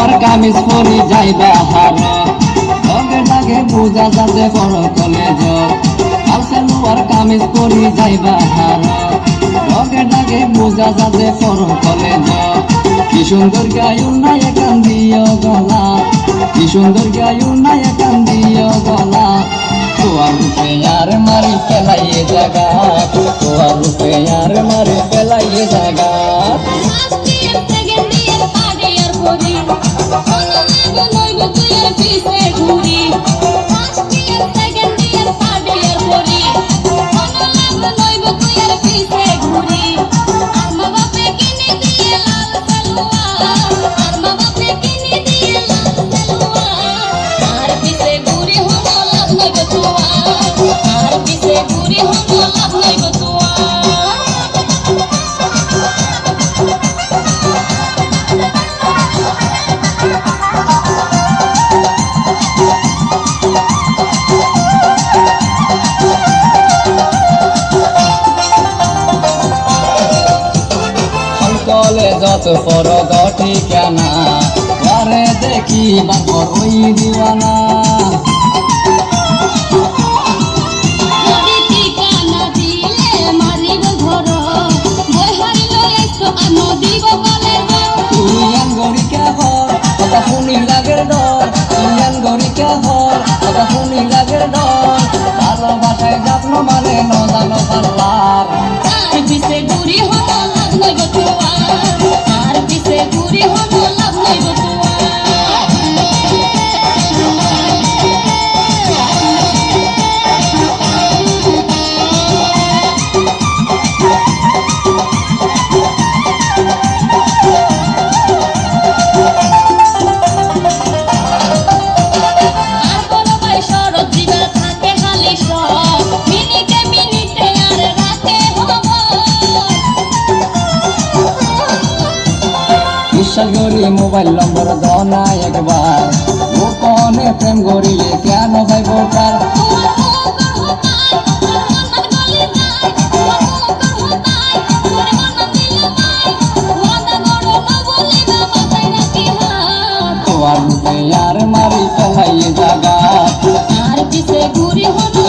কামিজ পরি যাইবা হার লগে লাগে বুঝা যাতে বড় কলেজ। কালকে লোয়ার কামিজ পরি যাইবা হার লগে লাগে বুঝা যাতে বড় কলেজ। কি সুন্দর গায়ু নাই কান্দিও গলা। কি সুন্দর গায়ু নাই কান্দিও গলা। তোয়ার রূপে আর মারি পেলাইয়ে জাগা। তোয়ার রূপে আর মারি যত পর পরে দেখি বাপর ওই দিওয়ানা। কথা শুনি লাগের ডর ভালোবাসায় যত্ন মানে ন জানো বিশ্বাস করি মোবাইল নম্বর দনা একবার। গোপনে প্রেম করিলে কেন ভাই বোকার আর মারি ফেলাই জাগা আর কিসে ঘুরি হলো